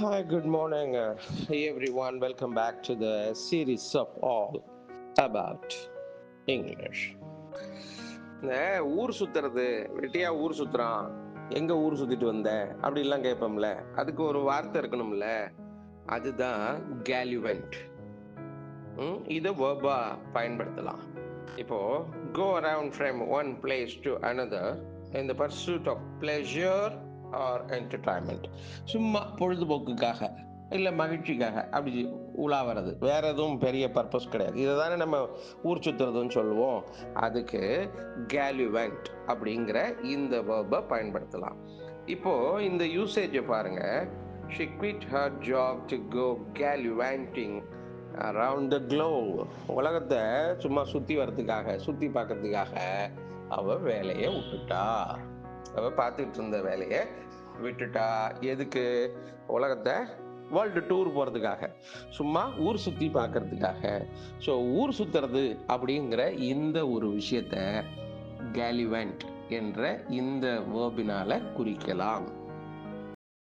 Hi, good morning, uh, everyone. Welcome back to the series of all about English. இந்த ஊர் சுத்துறது? வெட்டியா ஊர் சுத்துறான்? எங்க ஊர் சுத்திட்டு வந்த? அப்படிலாம் கேட்போம்ல. அதுக்கு ஒரு வார்த்தை இருக்கணும்ல. அதுதான் கேல்யூவென்ட் இதை வேர்பா பயன்படுத்தலாம். இப்போ go around from one place to another இந்த pursuit of pleasure or entertainment சும்மா பொழுதுபோக்குக்காக இல்லை மகிழ்ச்சிக்காக அப்படி உலா வர்றது வேற எதுவும் பெரிய பர்பஸ் கிடையாது. இதை தானே நம்ம ஊர் சுத்துறதுன்னு சொல்லுவோம். அதுக்கு கேல்யூவெண்ட் அப்படிங்கிற இந்த வேர்பை பயன்படுத்தலாம். இப்போ இந்த யூசேஜை பாருங்க. She quit her job to go gallivanting around the globe உலகத்தை சும்மா சுற்றி வர்றதுக்காக சுற்றி பார்க்கறதுக்காக அவள் வேலையை விட்டுட்டா. அவ பார்த்துக்கிட்டு இருந்த வேலையை விட்டுட்டா எதுக்கு? உலகத்தை வேர்ல்டு டூர் போகிறதுக்காக சும்மா ஊர் சுற்றி பார்க்கறதுக்காக. ஸோ ஊர் சுற்றுறது அப்படிங்கிற இந்த ஒரு விஷயத்த கேலிவெண்ட் என்ற இந்த வேர்பினால குறிக்கலாம்.